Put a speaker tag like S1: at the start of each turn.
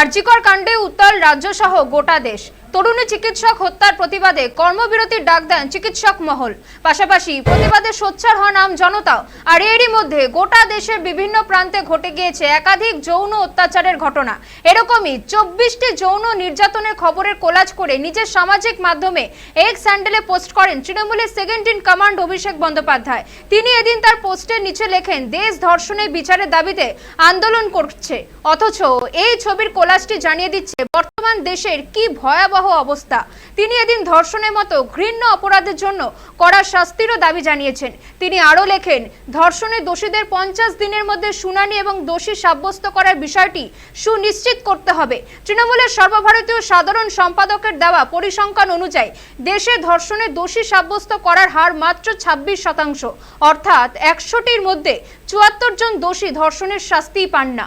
S1: আরজিকর কাণ্ডে উত্তাল রাজ্য সহ গোটা দেশ। তরুণী চিকিৎসক হত্যার প্রতিবাদে কর্মবিরতির ডাক দেন চিকিৎসক মহল। পাশাপাশি প্রতিবাদে সোচ্চার হন আম জনতাও। আর এরই মধ্যে গোটা দেশের বিভিন্ন প্রান্তে ঘটে গিয়েছে একাধিক যৌন অত্যাচারের ঘটনা। এরকমই চব্বিশটি যৌন নির্যাতনের খবরের কোলাজ করে নিজের সামাজিক মাধ্যমে এক্স স্যান্ডেলে পোস্ট করেন তৃণমূলের second in command Abhishek Bandyopadhyay. তিনি এদিন তার পোস্টের নিচে লেখেন, দেশ ধর্ষণের বিচারের দাবিতে আন্দোলন করছে। অথচ এই ছবির কোলাজটি জানিয়ে দিচ্ছে, বর্তমান দেশের কি ভয়াবহ অবস্থা। তিনি এদিন ধর্ষণের মতো ঘৃণ্য অপরাধের জন্য কড়া শাস্তিরও দাবি জানিয়েছেন। তিনি আরও লেখেন, ধর্ষণে দোষীদের পঞ্চাশ দিনের মধ্যে শুনানি এবং দোষী সাব্যস্ত করার বিষয়টি সুনিশ্চিত করতে হবে। তৃণমূলের সর্বভারতীয় সাধারণ সম্পাদকের দেওয়া পরিসংখ্যান অনুযায়ী, দেশে ধর্ষণে দোষী সাব্যস্ত করার হার মাত্র ছাব্বিশ শতাংশ। অর্থাৎ একশোটির মধ্যে চুয়াত্তর জন দোষী ধর্ষণের শাস্তিই পান না।